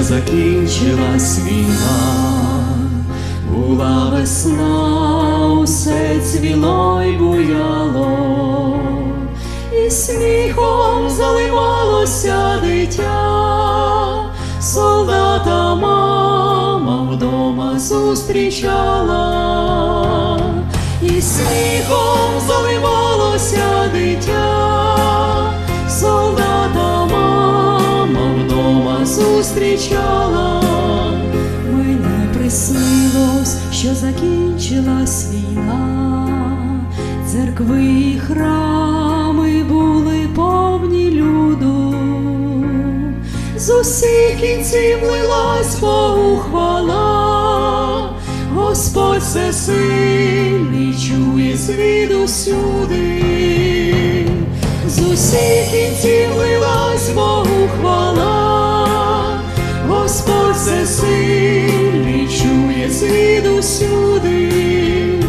закінчилась війна, була весна, усе цвіло й буяло, і сміхом заливалося дитя, солдата мама вдома зустрічала, і сміхом заливалося дитя, що закінчилась війна, церкви і храми були повні люду, з усіх кінців лилась Богу хвала, Господь всесильний чує звідусюди, з усіх кінців лилась Богу хвала, Господь всесильний чує звідусюди.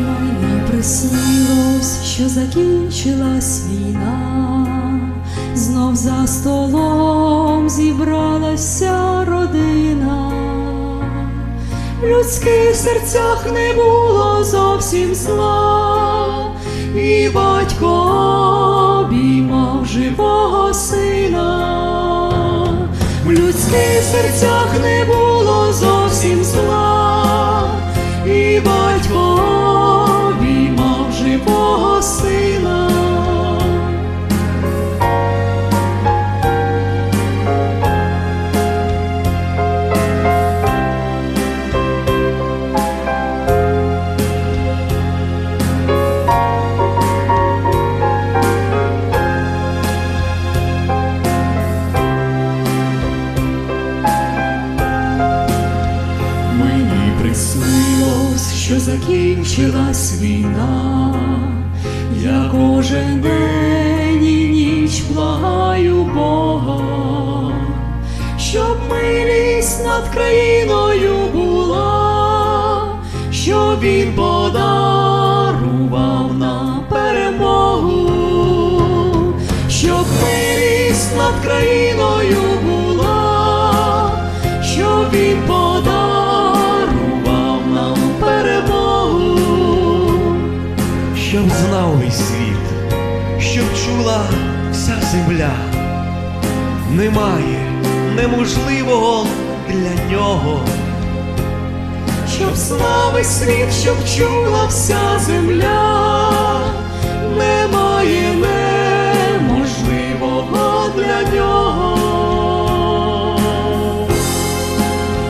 Мені приснилось, що закінчилась війна, знов за столом зібралася родина, в людських серцях не було зовсім зла, і батько обіймав живого сина, в людських серцях не було що закінчилась війна, я кожен день і ніч благаю Бога, щоб милість над країною була, щоб він подарував нам перемогу, щоб милість над країною була, щоб знав весь світ, щоб чула вся земля. Немає неможливого для нього. Щоб знав весь світ, щоб чула вся земля,